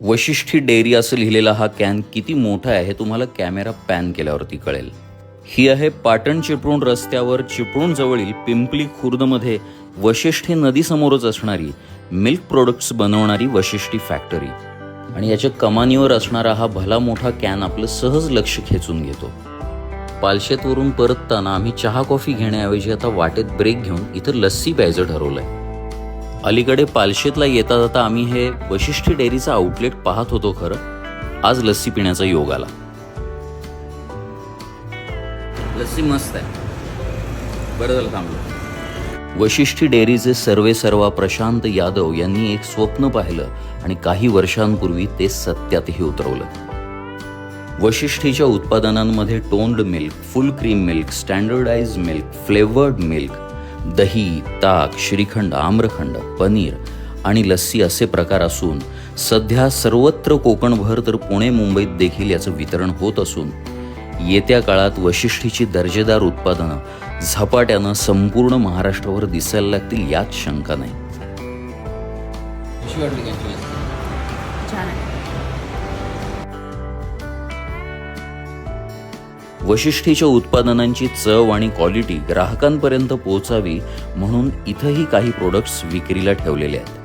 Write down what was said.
Vashishti dairy असं लिहिलेला हा कॅन किती मोठा आहे हे तुम्हाला कॅमेरा पॅन केल्यावरती कळेल. ही आहे पाटण चिपळूण रस्त्यावर चिपळूण जवळील पिंपली खुर्दमध्ये वशिष्ठी नदीसमोरच असणारी मिल्क प्रोडक्ट्स बनवणारी वशिष्ठी फॅक्टरी. आणि याच्या कमानीवर असणारा हा भला मोठा कॅन आपलं सहज लक्ष खेचून घेतो. पालशेतवरून परतताना आम्ही चहा कॉफी घेण्याऐवजी आता वाटेत ब्रेक घेऊन इथं लस्सी प्यायचं ठरवलंय. अलीकडे पालशेतला येता जाता आम्ही हे वशिष्ठी डेअरीचं आउटलेट पाहत होतो खरं. आज लस्सी पिण्याचा योग आला. लस्सी मस्त आहे. बरं झालं थांबलो. वशिष्ठी डेअरीचे सर्वे सर्वा प्रशांत यादव यांनी एक स्वप्न पाहिलं आणि काही वर्षांपूर्वी ते सत्यातही उतरवलं. वशिष्ठीच्या उत्पादनांमध्ये toned milk full cream milk standardise milk flavoured milk दही ताक श्रीखंड आम्रखंड पनीर आणि लस्सी असे प्रकार असून सध्या सर्वत्र कोकणभर तर पुणे मुंबईत देखील याचं वितरण होत असून येत्या काळात वशिष्ठीची दर्जेदार उत्पादनं झपाट्यानं संपूर्ण महाराष्ट्रावर दिसायला लागतील यात शंका नाही. वशिष्ठीच्या उत्पादनांची चव आणि क्वालिटी ग्राहकांपर्यंत पोहोचावी म्हणून इथंही काही प्रोडक्ट्स विक्रीला ठेवलेले आहेत.